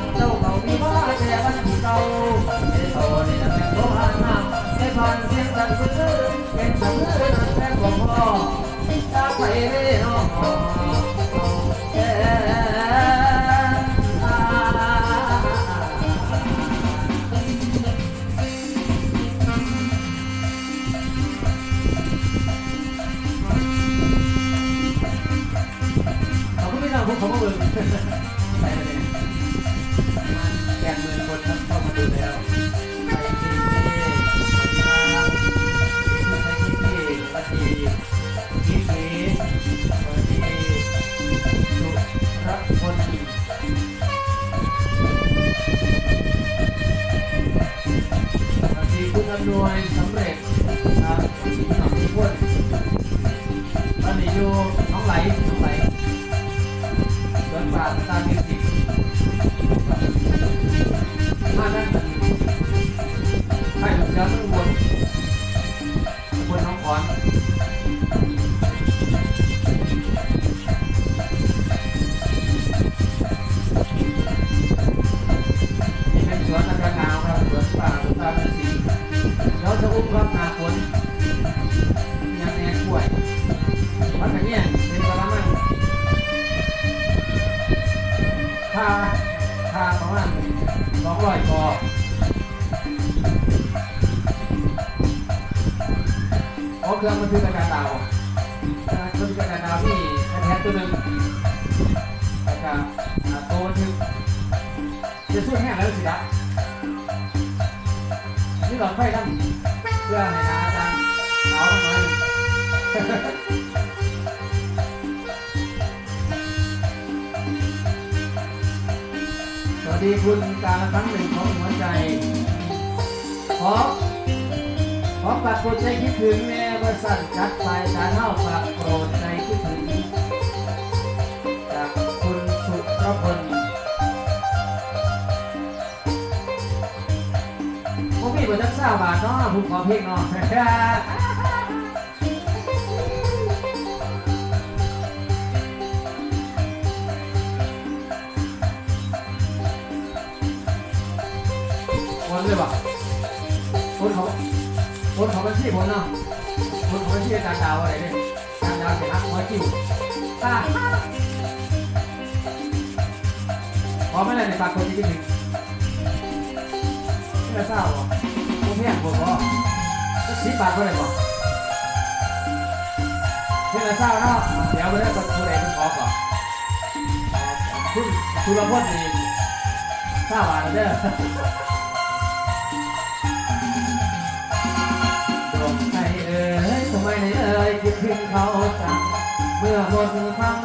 老哥，没上过，跑过路。 คุณอำนวยสำเร็จครับที่หนองที่พ่นตอนนี้อยู่น้องไหลน้องไหลเดินป่าตามมิวสิกมาด้านให้ลูกเสือต้องวนบนน้องขอน ล้วจะอุ้มรับนาฝนยังแอนช่วยวัดกันเนี่ยเป็นกระมังค่าค่าประมาณสองร้อยกอเพราะเครื่องมันคือกระดาษดาวเครื่องคือกระดาษดาวที่แท้ตัวหนึ่งแต่จะอ่าโตมันคือจะสู้แห้งแล้วสิละนี่หลอดไฟตั้ง พื่อนให้นาอาจารย์เอาหน่อยสวัสดีคุณการครั้งหนึ่งของหัวใจ ขอ ขอปากโปรดใจคิดถึงแม่ประสันจัดไปตาเท่าปากโปรดใจ พวกพี่บนจักเศร้าบาทเนาะผมขอเพลงเนาะคนเลยป่ะคนเขาคนเขาบัญชีผมเนาะคนเขาบัญชีอาจารย์ดาวอะไรเนี่ยอาจารย์ดาวเสียหักหัวจิ้วตาพอไม่ได้ในปากคนที่คิดถึง ไม่ได้เศร้าอผมเพี้ยนผมบอกก็สีปากคนไหนบอกเพื่อนเศร้าเนาะเดี๋ยวไปได้คนคนไหนเป็นขอก่อนคุณคุณละพจน์นี่เศร้าบาทเด้อดวงใจเอ่ยทำไมในเอ่ยคิดถึงเขาจังเมื่อหมดความ